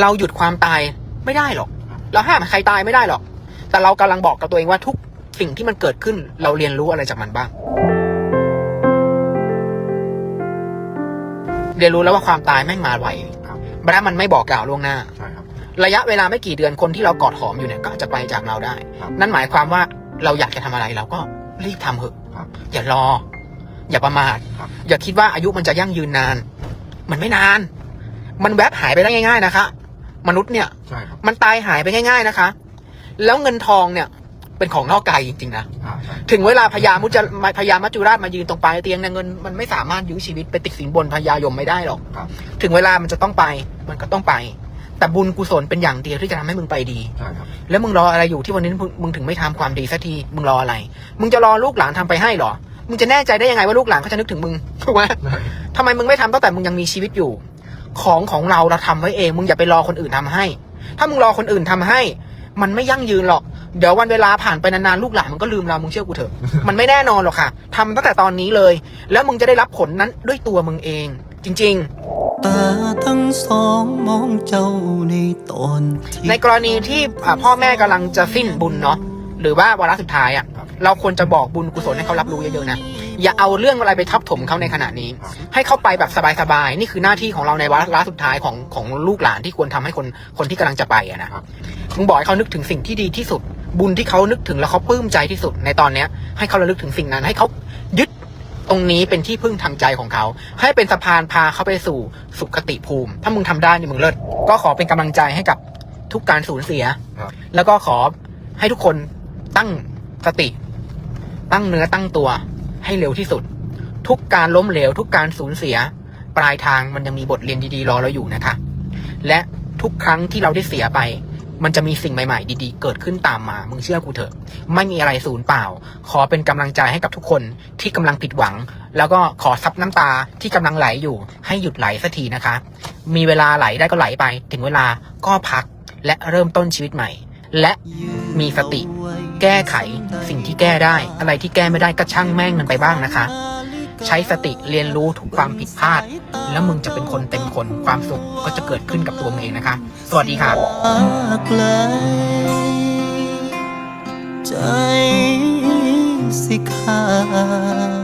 เราหยุดความตายไม่ได้หรอก เราห้ามใครตายไม่ได้หรอก แต่เรากำลังบอกกับตัวเองว่าทุกสิ่งที่มันเกิดขึ้น เราเรียนรู้อะไรจากมันบ้าง เรียนรู้แล้วว่าความตายแม่งมาไวครับและมันไม่บอกกล่าวล่วงหน้าใช่ครับระยะเวลาไม่กี่เดือนคนที่เรากอดหอมอยู่เนี่ยก็อาจจะไปจากเราได้ครับนั่นหมายความว่าเราอยากจะทำอะไรเราก็รีบทำเถอะครับอย่ารอ อย่าประมาทครับอย่าคิดว่าอายุมันจะยั่งยืนนาน มันไม่นาน มันแวบหายไปได้ง่าย ๆ นะคะ มนุษย์เนี่ย ใช่ครับมันตายหายไปง่าย ๆนะคะ แล้วเงินทองเนี่ยเป็นของนอกกายจริงๆนะ อ่าใช่ถึงเวลาพญามุจมาพญามัจจุราชมายืนตรงปลายเตียงเนี่ยเงินมันไม่สามารถยื้อชีวิตไปติดสินบนพญายมไม่ได้หรอก ครับถึงเวลามันจะต้องไป มันก็ต้องไป แต่บุญกุศลเป็นอย่างเดียวที่จะทำให้มึงไปดี ใช่ครับแล้วมึงรออะไรอยู่ที่วันนี้มึงมึงถึงไม่ทำความดีสักที มึงรออะไร มึงจะรอลูกหลานทำไปให้เหรอ มึงจะแน่ใจได้ยังไงว่าลูกหลานเขาจะนึกถึงมึงถูกไหมใช่ทำไมมึงไม่ทำตั้งแต่มึงยังมีชีวิตอยู่ ของของเราเราทำไว้เองมึงอย่าไปรอคนอื่นทำให้ ถ้ามึงรอคนอื่นทำให้ มันไม่ยั่งยืนหรอก เดี๋ยววันเวลาผ่านไปนานๆลูกหลานมันก็ลืมเรามึงเชื่อกูเถอะ มันไม่แน่นอนหรอกค่ะทำตั้งแต่ตอนนี้เลย แล้วมึงจะได้รับผลนั้นด้วยตัวมึงเอง จริง ๆ ตาทั้งสองมองเจ้าในตอนที่ในกรณีที่อ่าพ่อแม่กำลังจะสิ้นบุญเนาะหรือว่าวาระสุดท้ายอะ่ะครับเราควรจะบอกบุญกุศลให้เขารับรู้เยอะๆนะ อย่าเอาเรื่องอะไรไปทับถมเขาในขณะนี้ครับให้เขาไปแบบสบายๆ นี่คือหน้าที่ของเราในวาระสุดท้ายของของลูกหลานที่ควรทำให้คนคนที่กำลังจะไปอะนะครับมึงบอกให้เขานึกถึงสิ่งที่ดีที่สุด บุญที่เขานึกถึงแล้วเขาปลื้มใจที่สุดในตอนเนี้ย ให้เขาระลึกถึงสิ่งนั้นให้เขายึดตรงนี้เป็นที่พึ่งทางใจของเขา ให้เป็นสะพานพาเขาไปสู่สุขติภูมิ ถ้ามึงทำได้นี่มึงเลิศก็ขอเป็นกำลังใจให้กับทุกการสูญเสียครับแล้วก็ขอให้ทุกคนตั้งสติ ตั้งเนื้อตั้งตัว ให้เร็วที่สุด ทุกการล้มเหลว ทุกการสูญเสีย ปลายทางมันยังมีบทเรียนดีๆรอเราอยู่นะคะ และทุกครั้งที่เราได้เสียไป มันจะมีสิ่งใหม่ๆ ดีๆ เกิดขึ้นตามมา มึงเชื่อกูเถอะ ไม่มีอะไรสูญเปล่า ขอเป็นกำลังใจให้กับทุกคนที่กำลังผิดหวัง แล้วก็ขอซับน้ำตาที่กำลังไหลอยู่ให้หยุดไหลสักทีนะคะ มีเวลาไหลได้ก็ไหลไป ถึงเวลาก็พักและเริ่มต้นชีวิตใหม่ และมีสติ แก้ไขสิ่งที่แก้ได้ อะไรที่แก้ไม่ได้ก็ช่างแม่งมันไปบ้างนะคะ ใช้สติเรียนรู้ทุกความผิดพลาด แล้วมึงจะเป็นคนเต็มคนความสุขก็จะเกิดขึ้นกับตัวมึงเองนะคะ สวัสดีค่ะใจสิขา